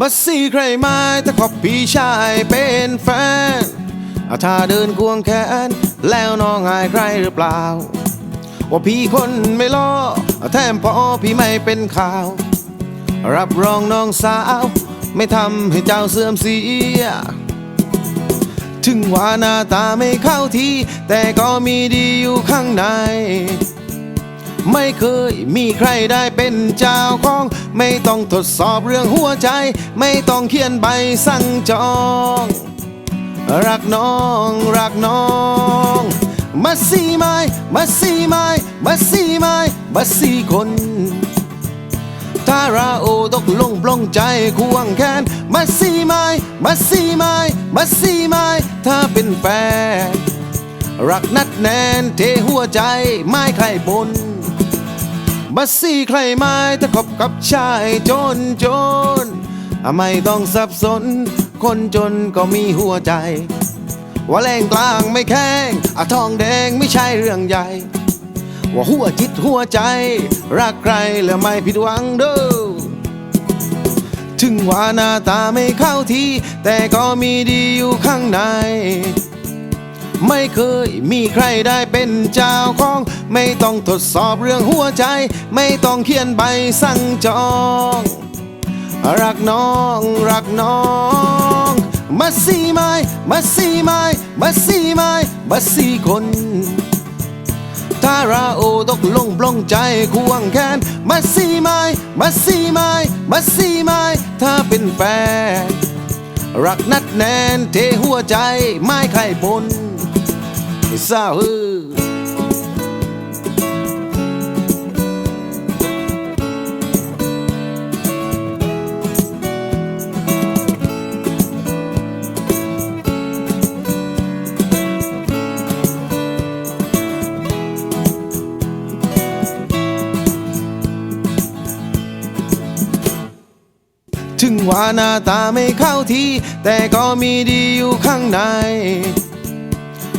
มาสีใครมาถ้าขอบพี่ชายเป็นแฟนเอาถ้าเดินควงแขน แล้วน้องอายใครหรือเปล่า ว่าพี่คนไม่ล้อแถมพอพี่ไม่เป็นข่าว รับรองน้องสาว ไม่ทำให้เจ้าเสื่อมเสีย ถึงว่าหน้าตาไม่เข้าทีแต่ก็มีดีอยู่ข้างใน ไม่เคยมีใครได้เป็นเจ้าของ ไม่ต้องทดสอบเรื่องหัวใจ ไม่ต้องเขียนใบสั่งจอง รักน้องรักน้องมาสีไม้มาสีไม้มาสีไม้มาสีคนถ้าราโอตกลงปลงใจควงแขนมาสีไม้มาสีไม้มาสีไม้ถ้าเป็นแฟนรักนัดแนนเทหัวใจไม่ใครบนมาสี่ใครไม้ถ้าคบกับชายจนจนไม่ต้องสับสน คนจนก็มีหัวใจ ว่าแรงกลางไม่แข้งอะทองแดงไม่ใช่เรื่องใหญ่ ว่าหัวจิตหัวใจ รักใครแล้วไม่ผิดหวังเด้อถึงว่าหน้าตาไม่เข้าทีแต่ก็มีดีอยู่ข้างใน ไม่เคยมีใครได้เป็นเจ้าของ ไม่ต้องทดสอบเรื่องหัวใจ ไม่ต้องเขียนใบสั่งจอง รักน้องรักน้องมาสีไม้มาสีไม้มาสีไม้มาสีคนถ้าราโอตกลงปลงใจควงแขนมาสีไม้มาสีไม้มาสีไม้ถ้าเป็นแฟนรักนัดแนนเทหัวใจไม่ใครบนไอ้สาวเออถึงว่าหน้าตาไม่เข้าที แต่ก็มีดีอยู่ข้างใน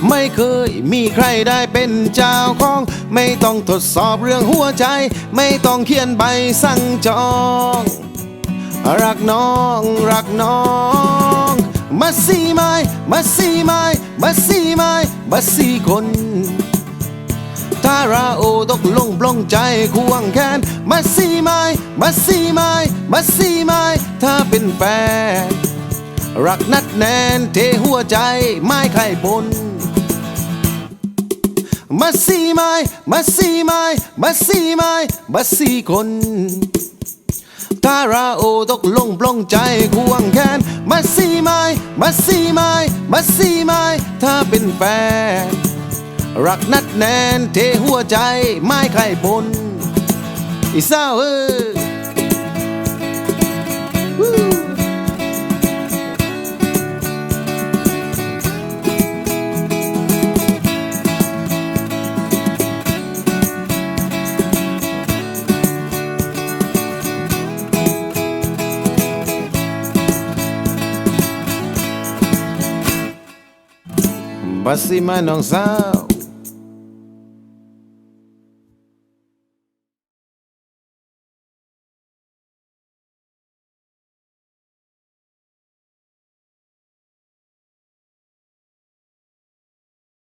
ไม่เคยมีใครได้เป็นเจ้าของ ไม่ต้องทดสอบเรื่องหัวใจ ไม่ต้องเขียนใบสั่งจอง รักน้องรักน้องมาสีไม้มาสีไม้มาสีไม้มาสีคนถ้าราโอตกลงปลงใจควงแขนมาสีไม้มาสีไม้มาสีไม้ถ้าเป็นแฟนรักนัดแนนเทหัวใจไม่ใครบน มาสีไม้มาสีไม้มาสีไม้มาสีคนถ้าราโอตกลงปลงใจควงแขนมาสีไม้มาสีไม้มาสีไม้ถ้าเป็นแฟนรักนัดแนนเทหัวใจไม่ใครบนอีสาวเออ Basi manong sao